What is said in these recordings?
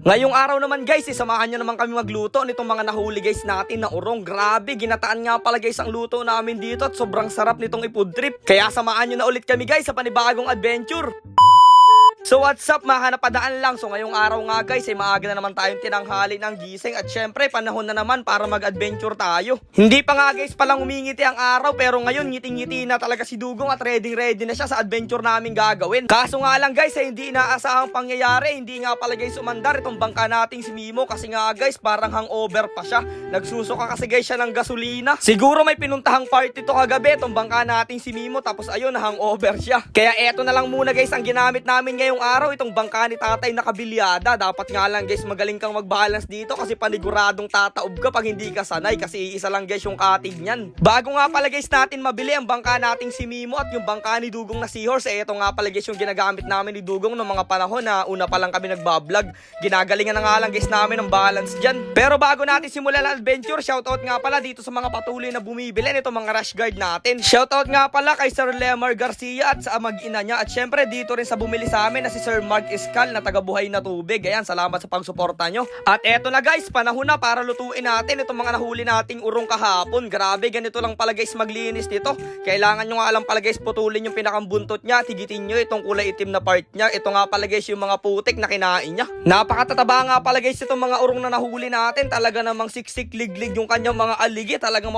Ngayong araw naman guys, eh, samahan nyo naman kami magluto nitong mga nahuli guys natin na urong. Grabe, ginataan nga pala guys ang luto namin dito at sobrang sarap nitong ifood trip. Kaya samahan nyo na ulit kami guys sa panibagong adventure. So what's up mga napadaan lang? So ngayong araw nga guys ay maaga na naman tayong tinanghali ng gising At syempre panahon na naman para mag-adventure tayo. Hindi pa nga guys palang umingiti ang araw Pero ngayon ngiting-ngiti na talaga si Dugong At ready ready na siya sa adventure namin gagawin. Kaso nga lang guys ay hindi inaasahang pangyayari. Hindi nga pala guys umandar itong bangka nating si Mimo Kasi nga guys parang hangover pa siya. Nagsusuka kasi guys siya ng gasolina. Siguro may pinuntahang party to kagabi Itong bangka nating si Mimo. Tapos ayun hangover siya. Kaya eto na lang muna guys ang ginamit namin ngayong araw Itong bangka ni tatay na kabilyada. Dapat nga lang guys magaling kang mag-balance dito Kasi paniguradong tataob ka pag hindi ka sanay Kasi isa lang guys yung katig niyan. Bago nga pala guys natin mabili ang bangka nating si Mimo At yung bangka ni Dugong na Seahorse. Eh ito nga pala guys yung ginagamit namin ni Dugong Noong mga panahon na una pa lang kami nagbablog. Ginagalingan na nga lang guys namin ang balance dyan. Pero bago natin simulan ang adventure Shoutout nga pala dito sa mga patuloy na bumibili Nito mga rush guard natin. Shoutout nga pala kay Sir Lemar Garcia At sa mag-ina niya. At syempre dito rin sa bumili sa amin na si Sir Mark Iskal na taga Buhay na Tubig. Ayan salamat sa pagsuporta nyo. At eto na guys panahon na para lutuin natin Itong mga nahuli nating urong kahapon. Grabe ganito lang pala guys maglinis dito Kailangan nyo nga lang pala guys putulin yung pinakambuntot niya. Tigitin nyo itong kulay itim na part niya. Ito nga pala guys yung mga putik na kinain niya. Napakatataba nga pala guys itong mga urong na nahuli natin. Talaga namang siksik liglig yung kanyang mga aligi. Talagang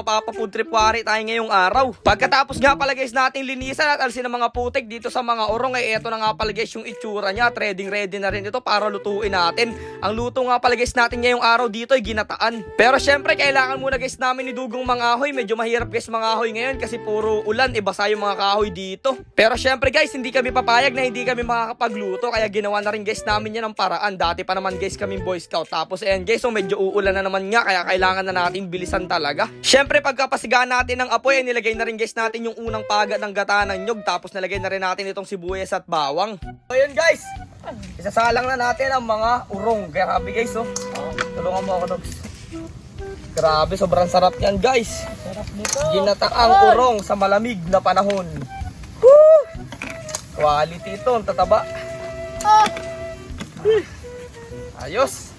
wari tayo ngayong araw. Pagkatapos nga pala guys nating linisan at alsin ang mga putik dito sa mga urong Ay eto na nga pala guys yung itsura niya Trading ready na rin ito para lutuin natin. Ang luto nga pala guys natin ngayong araw dito ay ginataan. Pero syempre kailangan muna guys namin ni Dugong mga ahoy. Medyo mahirap guys mga ahoy ngayon kasi puro ulan Ibasa yung mga kahoy dito. Pero syempre guys hindi kami papayag na hindi kami makakapagluto Kaya ginawa na rin guys namin yan ng paraan. Dati pa naman guys kaming boy scout. Tapos ayan guys so medyo uulan na naman nga Kaya kailangan na natin bilisan talaga. Syempre pagkapasigaan natin ng apoy ay nilagay na rin guys natin yung unang paga ng gata ng nyog Tapos nilagay na rin natin itong sibuyas at bawang. So yun guys Isasalang na natin ang mga urong Grabe guys oh Tulungan mo ako dogs Grabe sobrang sarap yan guys Sarap nito. Ginataang urong sa malamig na panahon. Woo! Quality ito, ang tataba. Ayos.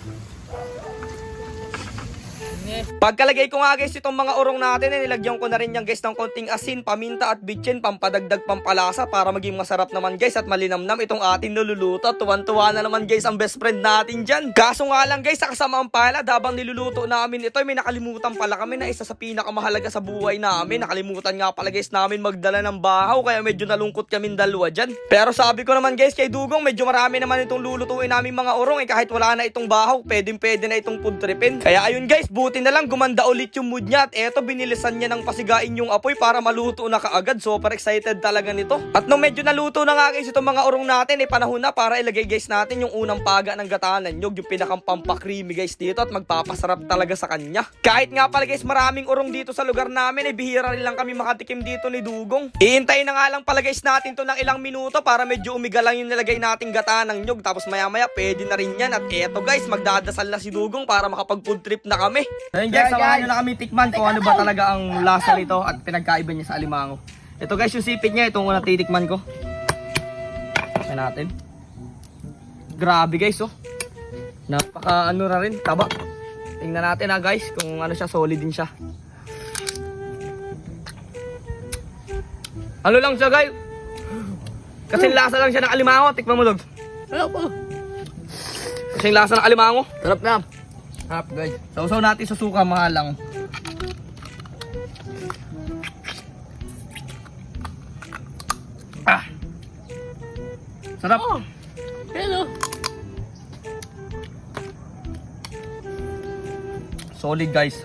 Pagkalagay ko nga guys itong mga urong natin, eh, nilagyan ko na rin yan guys ng konting asin, paminta at bitchin, pampadagdag pampalasa para maging masarap naman guys at malinamnam itong ating niluluto. Tuwan-tuwa na naman guys ang best friend natin dyan. Kaso nga lang guys, sa kasamaan pala, habang niluluto namin ito, may nakalimutan pala kami na isa sa pinakamahalaga sa buhay namin. Nakalimutan nga pala guys namin magdala ng bahaw, kaya medyo nalungkot kami dalawa dyan. Pero sabi ko naman guys kay Dugong, medyo marami naman itong lulutuin namin mga urong, eh kahit wala na itong bahaw, pwedeng pwede na itong food tripin. Kaya ayun guys, buti na lang gumanda ulit yung mood niya at eto binilisan niya ng pasigain yung apoy para maluto na kaagad. Super excited talaga nito. At nung medyo naluto na nga guys itong mga urong natin, eh panahon na para ilagay guys natin yung unang paga ng gatanan nyog, yung pinakang pampakreamy guys dito at magpapasarap talaga sa kanya. Kahit nga pala guys maraming urong dito sa lugar namin, eh bihira rin lang kami makatikim dito ni Dugong. Iintayin na nga lang pala guys natin to ng ilang minuto para medyo umiga lang yung nilagay nating gatanang nyog. Tapos maya maya pwede na rin yan. At eto guys, magdadasal na si Dugong para makapag food trip na kami. Ayun guys, samahan nyo na kami tikman kung ano ba talaga ang lasa nito at pinagkaiba niya sa alimango. Ito guys, yung sipit niya, itong unang titikman ko. Tingnan natin. Grabe guys, oh. Napaka ano na rin, taba. Tingnan natin ha guys, kung ano siya, solid din siya. Ano lang siya guys? Kasi lasa lang siya ng alimango, tikman mo dog. Sarap po. Kasi lasa ng alimango. Sarap na. Harap guys. Sausaw natin sa suka mga lang. Ah. Sarap. Oh. Pero, Solid guys.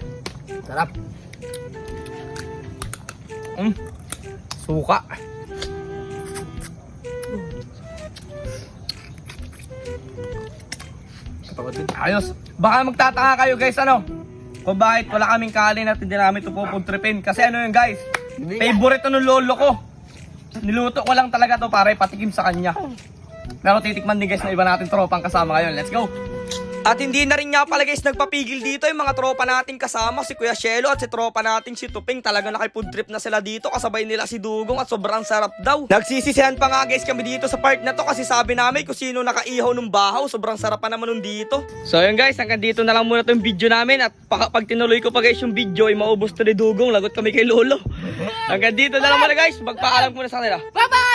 sarap. Mm. Suka. Ayos. Baka magtataka kayo guys ano? Kung bakit wala kaming kanin at hindi namin ito pupuntripin. Kasi ano yun guys? Favorite to ng lolo ko. Niluto ko lang talaga to para ipatikim sa kanya. Pero titikman din guys na iba natin tropang kasama ngayon. Let's go! At hindi na rin nga pala guys nagpapigil dito yung mga tropa nating kasama, si Kuya Shelo at si tropa nating si Tuping. Talaga nakipod trip na sila dito kasabay nila si Dugong at sobrang sarap daw. Nagsisisihan pa nga guys kami dito sa part na to kasi sabi namin kung sino nakaihaw ng bahaw. Sobrang sarap pa naman nun dito. So yun guys, hanggang dito na lang muna tong video namin at pa- pag tinuloy ko pa guys yung video ay maubos to ni Dugong. Lagot kami kay Lolo. Hanggang dito na lang muna guys. Magpaalam ko na sa kanila.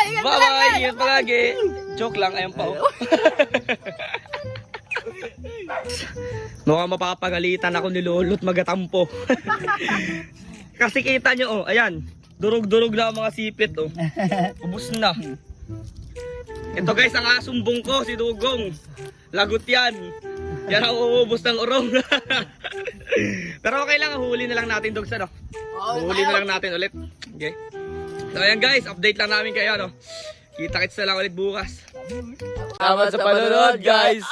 Ingat Bye palagi! bye! Ingat palagi! Joke lang, ayun pa oh. Mukhang mapapagalitan ako ni Lolo't magatampo. Kasi kita nyo oh, ayan. Durog-durog na ang mga sipit oh. Ubus na. Ito guys, ang asumbong ko, si Dugong. Lagot yan. Yan ang uubos ng urong. Pero okay lang, huli na lang natin, Dogs, ano? Huli na lang natin ulit. Okay? So ayan guys, update lang namin kayo, no? Kita-kits na lang ulit bukas. Salamat sa panonood, guys!